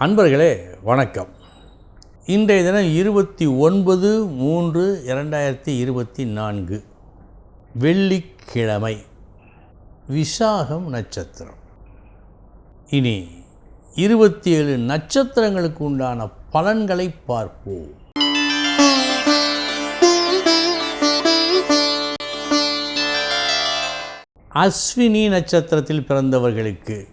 அன்பர்களே வணக்கம். இன்றைய தினம் இருபத்தி ஒன்பது மூன்று இரண்டாயிரத்தி இருபத்தி நான்கு. வெள்ளிக்கிழமை. விசாகம் நட்சத்திரம். இனி இருபத்தி ஏழு நட்சத்திரங்களுக்கு உண்டான பலன்களை பார்ப்போம். அஸ்வினி நட்சத்திரத்தில் பிறந்தவர்களுக்கு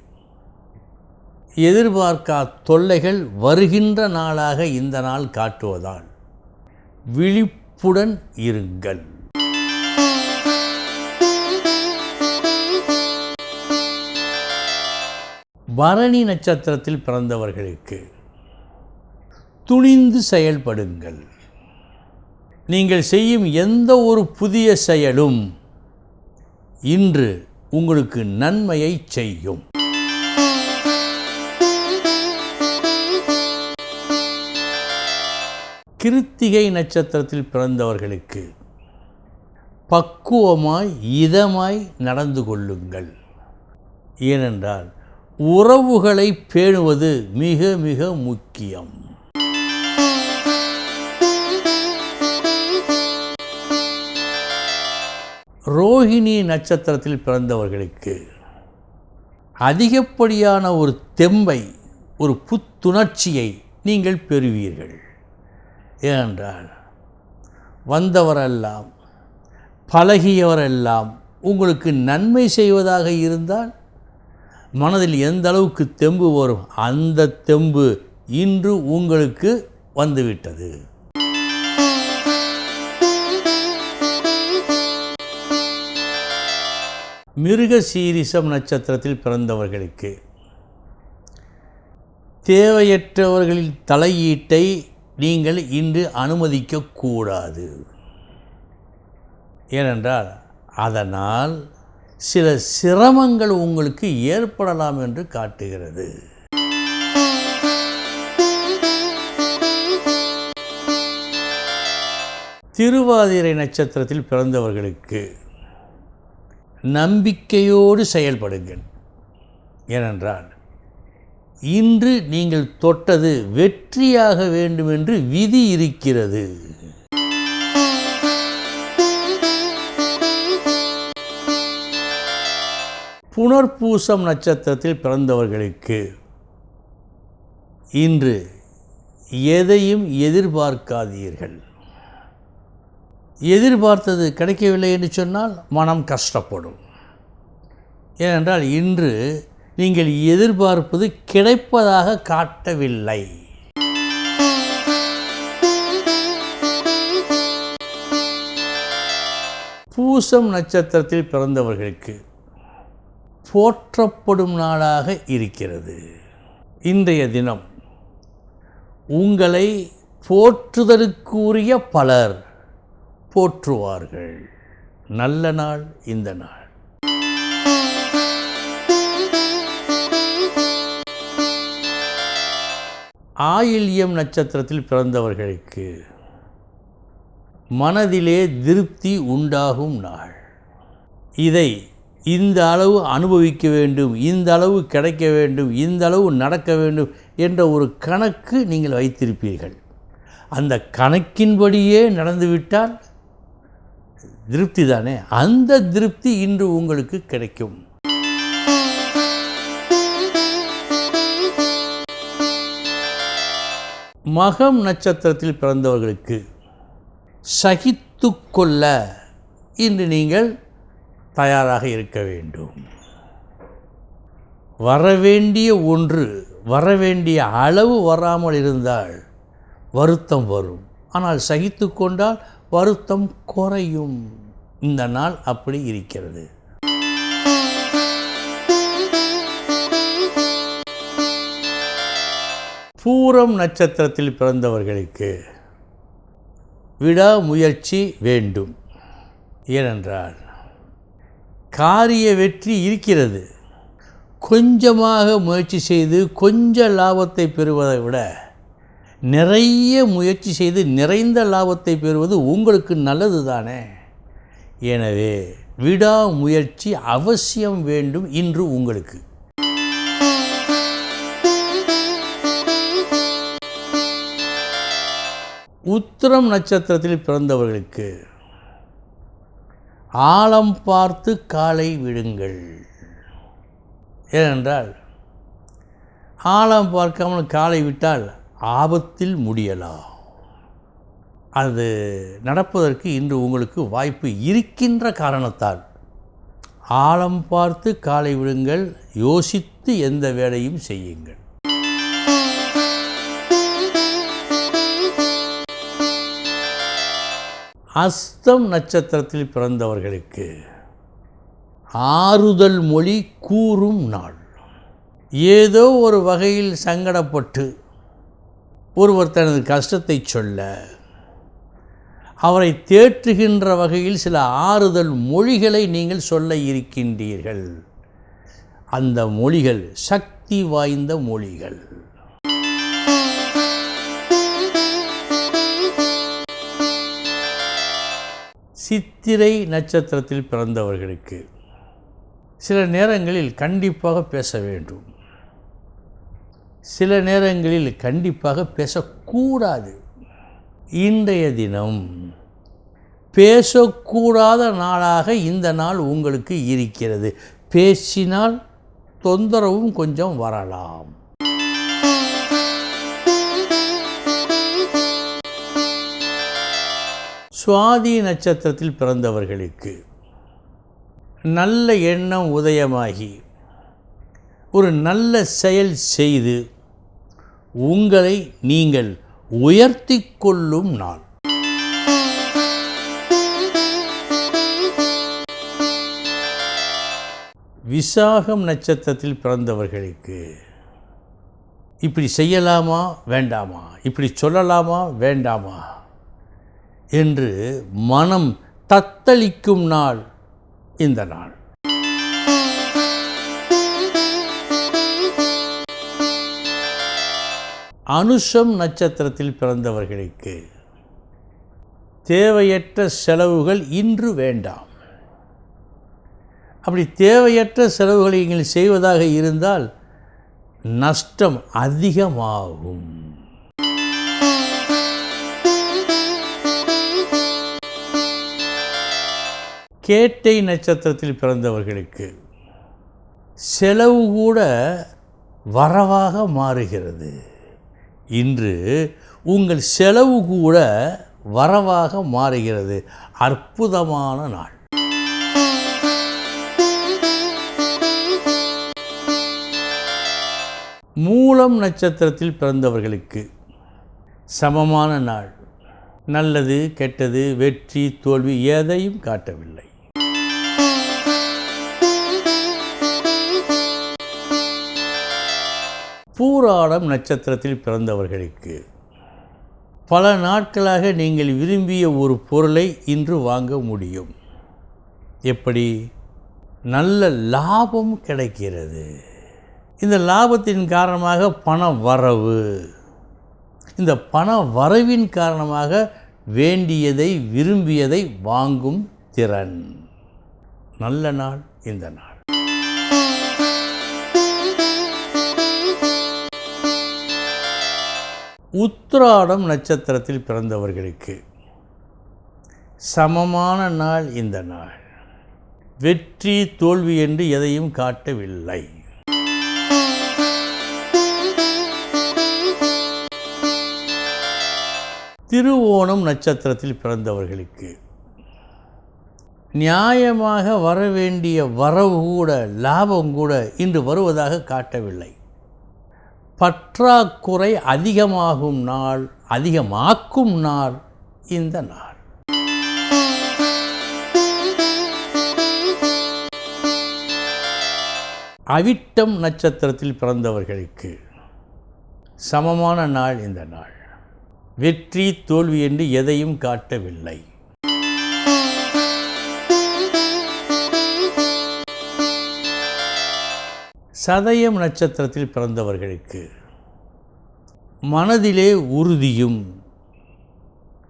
எதிர்பார்க்கா தொல்லைகள் வருகின்ற நாளாக இந்த நாள் காட்டுவதால் விழிப்புடன் இருங்கள். பரணி நட்சத்திரத்தில் பிறந்தவர்களுக்கு துணிந்து செயல்படுங்கள். நீங்கள் செய்யும் எந்த ஒரு புதிய செயலும் இன்று உங்களுக்கு நன்மையை செய்யும். கிருத்திகை நட்சத்திரத்தில் பிறந்தவர்களுக்கு பக்குவமாய் இதமாய் நடந்து கொள்ளுங்கள். ஏனென்றால் உறவுகளை பேணுவது மிக மிக முக்கியம். ரோஹிணி நட்சத்திரத்தில் பிறந்தவர்களுக்கு அதிகப்படியான ஒரு தெம்பை ஒரு புத்துணர்ச்சியை நீங்கள் பெறுவீர்கள். ஏனென்றால் வந்தவரெல்லாம் பழகியவரெல்லாம் உங்களுக்கு நன்மை செய்வதாக இருந்தால் மனதில் எந்த அளவுக்கு தெம்பு வரும் அந்த தெம்பு இன்று உங்களுக்கு வந்துவிட்டது. மிருக சீரிசம் நட்சத்திரத்தில் பிறந்தவர்களுக்கு தேவையற்றவர்களின் தலையீட்டை நீங்கள் இன்று அனுமதிக்கக்கூடாது. ஏனென்றால் அதனால் சில சிரமங்கள் உங்களுக்கு ஏற்படலாம் என்று காட்டுகிறது. திருவாதிரை நட்சத்திரத்தில் பிறந்தவர்களுக்கு நம்பிக்கையோடு செயல்படுங்கள். ஏனென்றால் இன்று நீங்கள் தொட்டது வெற்றியாக வேண்டும் என்று விதி இருக்கிறது. புனர்பூசம் நட்சத்திரத்தில் பிறந்தவர்களுக்கு இன்று எதையும் எதிர்பார்க்காதீர்கள். எதிர்பார்த்தது கிடைக்கவில்லை என்று சொன்னால் மனம் கஷ்டப்படும். ஏனென்றால் இன்று நீங்கள் எதிர்பார்ப்பது கிடைப்பதாக காட்டவில்லை. பூசம் நட்சத்திரத்தில் பிறந்தவர்களுக்கு போற்றப்படும் நாளாக இருக்கிறது. இன்றைய தினம் உங்களை போற்றுதலுக்குரிய பலர் போற்றுவார்கள். நல்ல நாள் இந்த நாள். ஆயில்யம் நட்சத்திரத்தில் பிறந்தவர்களுக்கு மனதிலே திருப்தி உண்டாகும் நாள். இதை இந்த அளவு அனுபவிக்க வேண்டும் இந்த அளவு கிடைக்க வேண்டும் இந்த அளவு நடக்க வேண்டும் என்ற ஒரு கணக்கு நீங்கள் வைத்திருப்பீர்கள். அந்த கணக்கின்படியே நடந்துவிட்டால் திருப்தி தானே? அந்த திருப்தி இன்று உங்களுக்கு கிடைக்கும். மகம் நட்சத்திரத்தில் பிறந்தவர்களுக்கு சகித்து கொள்ள இன்று நீங்கள் தயாராக இருக்க வேண்டும். வரவேண்டிய ஒன்று வரவேண்டிய அளவு வராமல் இருந்தால் வருத்தம் வரும். ஆனால் சகித்து கொண்டால் வருத்தம் குறையும். இந்த நாள் அப்படி இருக்கிறது. பூரம் நட்சத்திரத்தில் பிறந்தவர்களுக்கு விடாமுயற்சி வேண்டும். ஏனென்றால் காரிய வெற்றி இருக்கிறது. கொஞ்சமாக முயற்சி செய்து கொஞ்ச லாபத்தை பெறுவதை விட நிறைய முயற்சி செய்து நிறைந்த லாபத்தை பெறுவது உங்களுக்கு நல்லது தானே எனவே விடாமுயற்சி அவசியம் வேண்டும் இன்று உங்களுக்கு. உத்திரம் நட்சத்திரத்தில் பிறந்தவர்களுக்கு ஆழம் பார்த்து காலை விடுங்கள். ஏனென்றால் ஆழம் பார்க்காமல் காலை விட்டால் ஆபத்தில் முடியலாம். அது நடப்பதற்கு இன்று உங்களுக்கு வாய்ப்பு இருக்கின்ற காரணத்தால். ஆழம் பார்த்து காலை விடுங்கள் யோசித்து எந்த வேலையும் செய்யுங்கள். அஸ்தம் நட்சத்திரத்தில் பிறந்தவர்களுக்கு ஆறுதல் மொழி கூறும் நாள். ஏதோ ஒரு வகையில் சங்கடப்பட்டு ஒருவர் தனது கஷ்டத்தை சொல்ல அவரை தேற்றுகின்ற வகையில் சில ஆறுதல் மொழிகளை நீங்கள் சொல்ல இருக்கின்றீர்கள். அந்த மொழிகள் சக்தி வாய்ந்த மொழிகள். சித்திரை நட்சத்திரத்தில் பிறந்தவர்களுக்கு சில நேரங்களில் கண்டிப்பாக பேச வேண்டும். சில நேரங்களில் கண்டிப்பாக பேசக்கூடாது. இன்றைய தினம் பேசக்கூடாத நாளாக இந்த நாள் உங்களுக்கு இருக்கிறது. பேசினால் தொந்தரவும் கொஞ்சம் வரலாம். சுவாதி நட்சத்திரத்தில் பிறந்தவர்களுக்கு நல்ல எண்ணம் உதயமாகி ஒரு நல்ல செயல் செய்து உங்களை நீங்கள் உயர்த்தி கொள்ளும் நாள். விசாகம் நட்சத்திரத்தில் பிறந்தவர்களுக்கு இப்படி செய்யலாமா வேண்டாமா? இப்படி சொல்லலாமா வேண்டாமா? என்று மனம் தத்தளிக்கும் நாள் இந்த நாள். அனுஷம் நட்சத்திரத்தில் பிறந்தவர்களுக்கு தேவையற்ற செலவுகள் இன்று வேண்டாம். அப்படி தேவையற்ற செலவுகளை நீங்கள் செய்வதாக இருந்தால் நஷ்டம் அதிகமாகும். கேட்டை நட்சத்திரத்தில் பிறந்தவர்களுக்கு செலவு கூட வரவாக மாறுகிறது. இன்று உங்கள் செலவு கூட வரவாக மாறுகிறது. அற்புதமான நாள். மூலம் நட்சத்திரத்தில் பிறந்தவர்களுக்கு சமமான நாள். நல்லது கெட்டது வெற்றி தோல்வி எதையும் காட்டவில்லை. பூராடம் நட்சத்திரத்தில் பிறந்தவர்களுக்கு. பல நாட்களாக நீங்கள் விரும்பிய ஒரு பொருளை இன்று வாங்க முடியும். எப்படி? நல்ல லாபம் கிடைக்கிறது. இந்த லாபத்தின் காரணமாக பண வரவு. இந்த பண வரவின் காரணமாக வேண்டியதை விரும்பியதை வாங்கும் திறன். நல்ல நாள் இந்த நாள். உத்திராடம் நட்சத்திரத்தில் பிறந்தவர்களுக்கு சமமான நாள் இந்த நாள். வெற்றி தோல்வி என்று எதையும் காட்டவில்லை. திருவோணம் நட்சத்திரத்தில் பிறந்தவர்களுக்கு நியாயமாக வர வேண்டிய வரவு கூட லாபம் கூட இன்று வருவதாக காட்டவில்லை. பற்றாக்குறை அதிகமாகும் நாள் அதிகமாக்கும் நாள் இந்த நாள். அவிட்டம் நட்சத்திரத்தில் பிறந்தவர்களுக்கு சமமான நாள் இந்த நாள். வெற்றி தோல்வி என்று எதையும் காட்டவில்லை. சதயம் நட்சத்திரத்தில் பிறந்தவர்களுக்கு மனதிலே உறுதியும்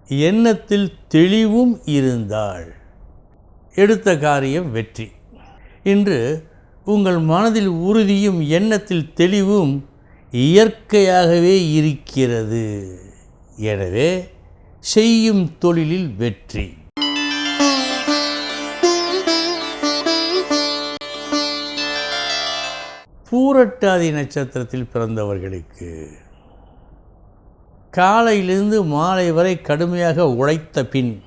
எண்ணத்தில் தெளிவும் இருந்தால் எடுத்த காரியம் வெற்றி. இன்று உங்கள் மனதில் உறுதியும் எண்ணத்தில் தெளிவும் இயற்கையாகவே இருக்கிறது. எனவே செய்யும் தொழிலில் வெற்றி. பூரட்டாதி நட்சத்திரத்தில் பிறந்தவர்களுக்கு காலையிலிருந்து மாலை வரை கடுமையாக உழைத்த பின்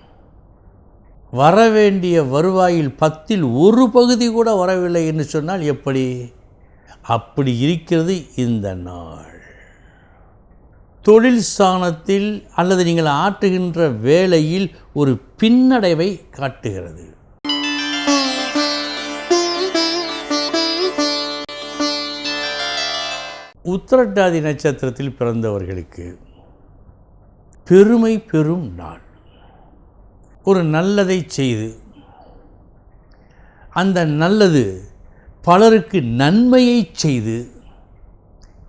வரவேண்டிய வருவாயில் பத்தில் ஒரு பகுதி கூட வரவில்லை என்று சொன்னால் எப்படி? அப்படி இருக்கிறது இந்த நாள். தொழில் ஸ்தானத்தில் அல்லது நீங்கள் ஆற்றுகின்ற வேலையில் ஒரு பின்னடைவை காட்டுகிறது. உத்திரட்டாதி நட்சத்திரத்தில் பிறந்தவர்களுக்கு பெருமை பெறும் நாள். ஒரு நல்லதை செய்து அந்த நல்லது பலருக்கு நன்மையை செய்து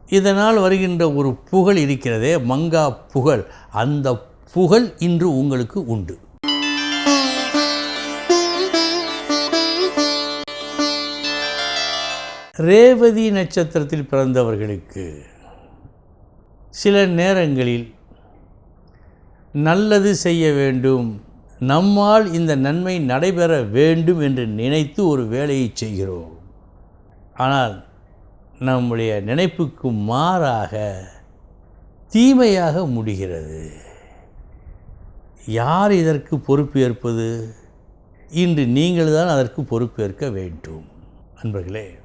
இதனால் வருகின்ற ஒரு புகழ் இருக்கிறதே மங்கா புகழ். அந்த புகழ் இன்று உங்களுக்கு உண்டு. ரேவதி நட்சத்திரத்தில் பிறந்தவர்களுக்கு சில நேரங்களில் நல்லது செய்ய வேண்டும் நம்மால் இந்த நன்மை நடைபெற வேண்டும் என்று நினைத்து ஒரு வேலையை செய்கிறோம். ஆனால் நம்முடைய நினைப்புக்கு மாறாக தீமையாக முடிகிறது. யார் இதற்கு பொறுப்பேற்பது? இன்று நீங்கள் தான் அதற்கு பொறுப்பேற்க வேண்டும். அன்பர்களே